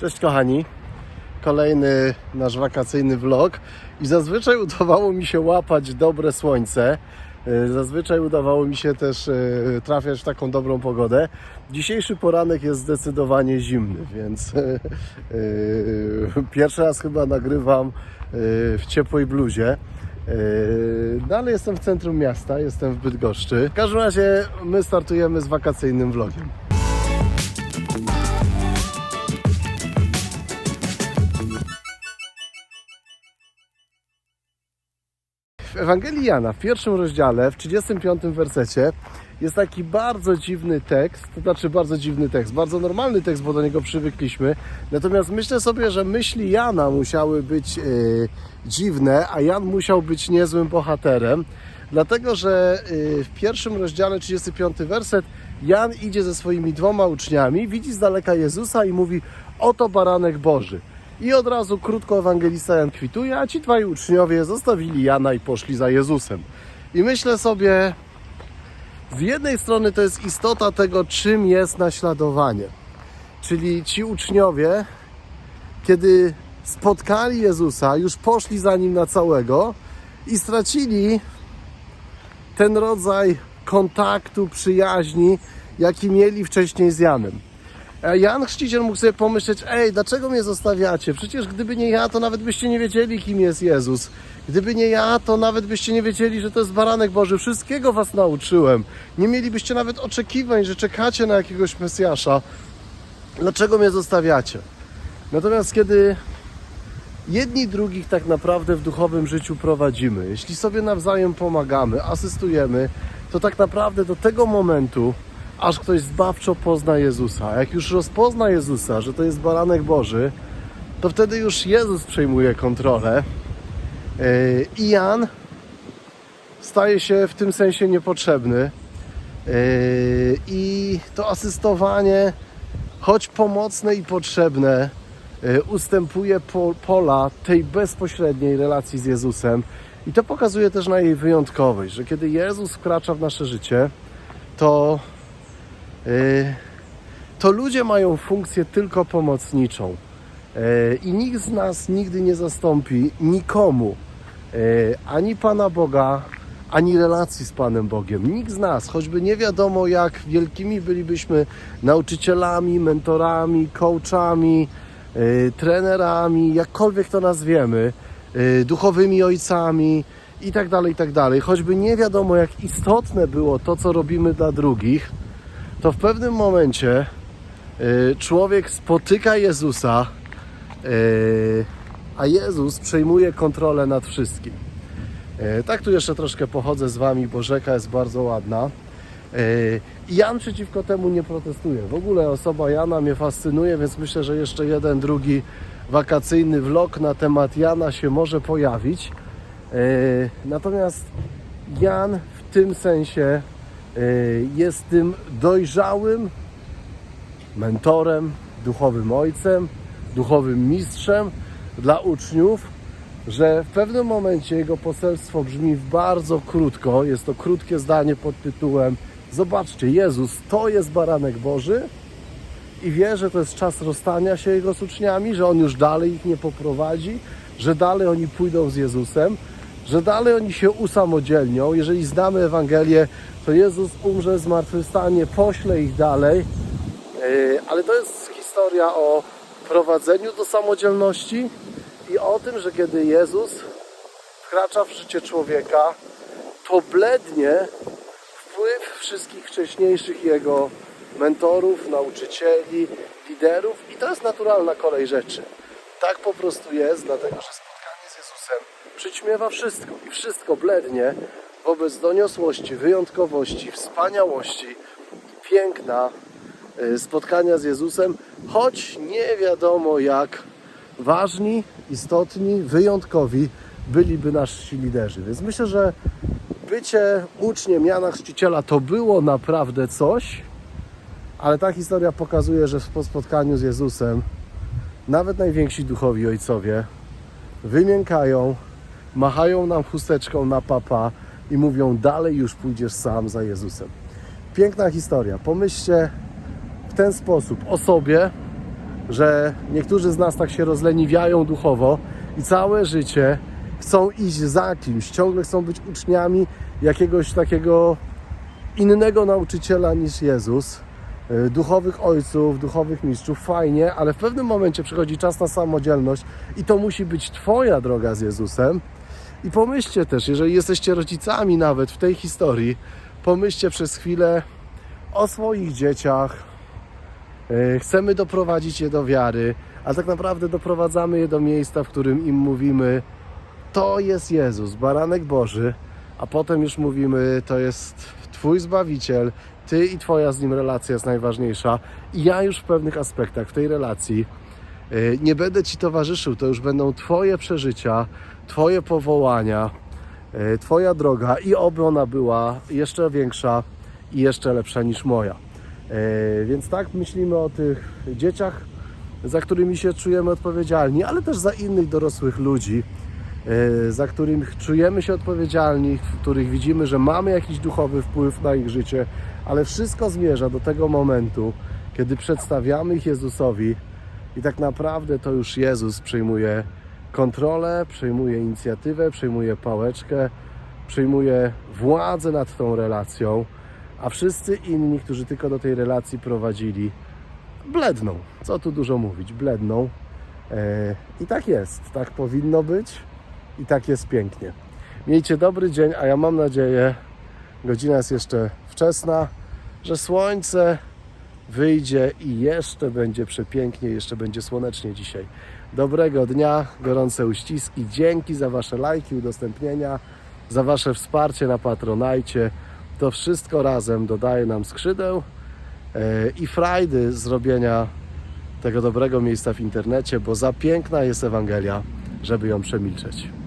Cześć kochani, kolejny nasz wakacyjny vlog i zazwyczaj udawało mi się łapać dobre słońce, Yy, zazwyczaj udawało mi się też yy, trafiać w taką dobrą pogodę. Dzisiejszy poranek jest zdecydowanie zimny, więc yy, pierwszy raz chyba nagrywam w ciepłej bluzie. Yy, Dalej jestem w centrum miasta, jestem w Bydgoszczy. W każdym razie my startujemy z wakacyjnym vlogiem. W Ewangelii Jana, w pierwszym rozdziale, w 35 wersecie, jest taki bardzo dziwny tekst, to znaczy bardzo dziwny tekst, bardzo normalny tekst, bo do niego przywykliśmy. Natomiast myślę sobie, że myśli Jana musiały być e, dziwne, a Jan musiał być niezłym bohaterem, dlatego że e, w pierwszym rozdziale, 35 werset, Jan idzie ze swoimi dwoma uczniami, widzi z daleka Jezusa i mówi: Oto baranek Boży. I od razu krótko ewangelista Jan kwituje, a ci dwaj uczniowie zostawili Jana i poszli za Jezusem. I myślę sobie, z jednej strony to jest istota tego, czym jest naśladowanie. Czyli ci uczniowie, kiedy spotkali Jezusa, już poszli za nim na całego i stracili ten rodzaj kontaktu, przyjaźni, jaki mieli wcześniej z Janem. A Jan Chrzciciel mógł sobie pomyśleć, ej, dlaczego mnie zostawiacie? Przecież gdyby nie ja, to nawet byście nie wiedzieli, kim jest Jezus. Gdyby nie ja, to nawet byście nie wiedzieli, że to jest baranek Boży. Wszystkiego was nauczyłem. Nie mielibyście nawet oczekiwań, że czekacie na jakiegoś Mesjasza. Dlaczego mnie zostawiacie? Natomiast kiedy jedni drugich tak naprawdę w duchowym życiu prowadzimy, jeśli sobie nawzajem pomagamy, asystujemy, to tak naprawdę do tego momentu, aż ktoś zbawczo pozna Jezusa. Jak już rozpozna Jezusa, że to jest baranek Boży, to wtedy już Jezus przejmuje kontrolę. Yy, I Jan staje się w tym sensie niepotrzebny. Yy, I to asystowanie, choć pomocne i potrzebne, yy, ustępuje po, pola tej bezpośredniej relacji z Jezusem. I to pokazuje też na jej wyjątkowość, że kiedy Jezus wkracza w nasze życie, to to ludzie mają funkcję tylko pomocniczą. Yy, I nikt z nas nigdy nie zastąpi nikomu yy, ani Pana Boga, ani relacji z Panem Bogiem. Nikt z nas, choćby nie wiadomo jak wielkimi bylibyśmy nauczycielami, mentorami, coachami, trenerami, jakkolwiek to nazwiemy, duchowymi ojcami i tak dalej, i tak dalej. Choćby nie wiadomo jak istotne było to, co robimy dla drugich, to w pewnym momencie y, człowiek spotyka Jezusa, y, a Jezus przejmuje kontrolę nad wszystkim. Y, Tak tu jeszcze troszkę pochodzę z Wami, bo rzeka jest bardzo ładna. Y, I Jan przeciwko temu nie protestuje. W ogóle osoba Jana mnie fascynuje, więc myślę, że jeszcze jeden, drugi wakacyjny vlog na temat Jana się może pojawić. Y, Natomiast Jan w tym sensie jest tym dojrzałym mentorem, duchowym ojcem, duchowym mistrzem dla uczniów, że w pewnym momencie jego poselstwo brzmi bardzo krótko. Jest to krótkie zdanie pod tytułem Zobaczcie, Jezus to jest baranek Boży i wie, że to jest czas rozstania się jego z uczniami, że on już dalej ich nie poprowadzi, że dalej oni pójdą z Jezusem, że dalej oni się usamodzielnią. Jeżeli znamy Ewangelię, to Jezus umrze, zmartwychwstanie, pośle ich dalej. Yy, Ale to jest historia o prowadzeniu do samodzielności i o tym, że kiedy Jezus wkracza w życie człowieka, to blednie wpływ wszystkich wcześniejszych jego mentorów, nauczycieli, liderów i to jest naturalna kolej rzeczy. Tak po prostu jest, dlatego że przyćmiewa wszystko i wszystko blednie wobec doniosłości, wyjątkowości, wspaniałości i piękna y, spotkania z Jezusem, choć nie wiadomo jak ważni, istotni, wyjątkowi byliby nasi liderzy. Więc myślę, że bycie uczniem Jana Chrzciciela to było naprawdę coś, ale ta historia pokazuje, że po spotkaniu z Jezusem nawet najwięksi duchowi ojcowie wymiękają, machają nam chusteczką na papa i mówią dalej już pójdziesz sam za Jezusem. Piękna historia. Pomyślcie w ten sposób o sobie, że niektórzy z nas tak się rozleniwiają duchowo i całe życie chcą iść za kimś, ciągle chcą być uczniami jakiegoś takiego innego nauczyciela niż Jezus, y, duchowych ojców, duchowych mistrzów, fajnie, ale w pewnym momencie przychodzi czas na samodzielność i to musi być Twoja droga z Jezusem. I pomyślcie też, jeżeli jesteście rodzicami nawet w tej historii, pomyślcie przez chwilę o swoich dzieciach. Y, Chcemy doprowadzić je do wiary, a tak naprawdę doprowadzamy je do miejsca, w którym im mówimy: To jest Jezus, baranek Boży, a potem już mówimy: To jest Twój zbawiciel, Ty i Twoja z nim relacja jest najważniejsza. I ja już w pewnych aspektach w tej relacji nie będę Ci towarzyszył, to już będą Twoje przeżycia, Twoje powołania, y, Twoja droga i oby ona była jeszcze większa i jeszcze lepsza niż moja. Y, Więc tak myślimy o tych dzieciach, za którymi się czujemy odpowiedzialni, ale też za innych dorosłych ludzi, za których czujemy się odpowiedzialni, w których widzimy, że mamy jakiś duchowy wpływ na ich życie, ale wszystko zmierza do tego momentu, kiedy przedstawiamy ich Jezusowi i tak naprawdę to już Jezus przejmuje kontrolę, przejmuje inicjatywę, przejmuje pałeczkę, przejmuje władzę nad tą relacją, a wszyscy inni, którzy tylko do tej relacji prowadzili, bledną. Co tu dużo mówić, bledną. E, I tak jest, tak powinno być i tak jest pięknie. Miejcie dobry dzień, a ja mam nadzieję, godzina jest jeszcze wczesna, że słońce wyjdzie i jeszcze będzie przepięknie, jeszcze będzie słonecznie dzisiaj. Dobrego dnia, gorące uściski. Dzięki za Wasze lajki, udostępnienia, za Wasze wsparcie na Patronajcie. To wszystko razem dodaje nam skrzydeł e, i frajdy zrobienia tego dobrego miejsca w internecie, bo za piękna jest Ewangelia, żeby ją przemilczeć.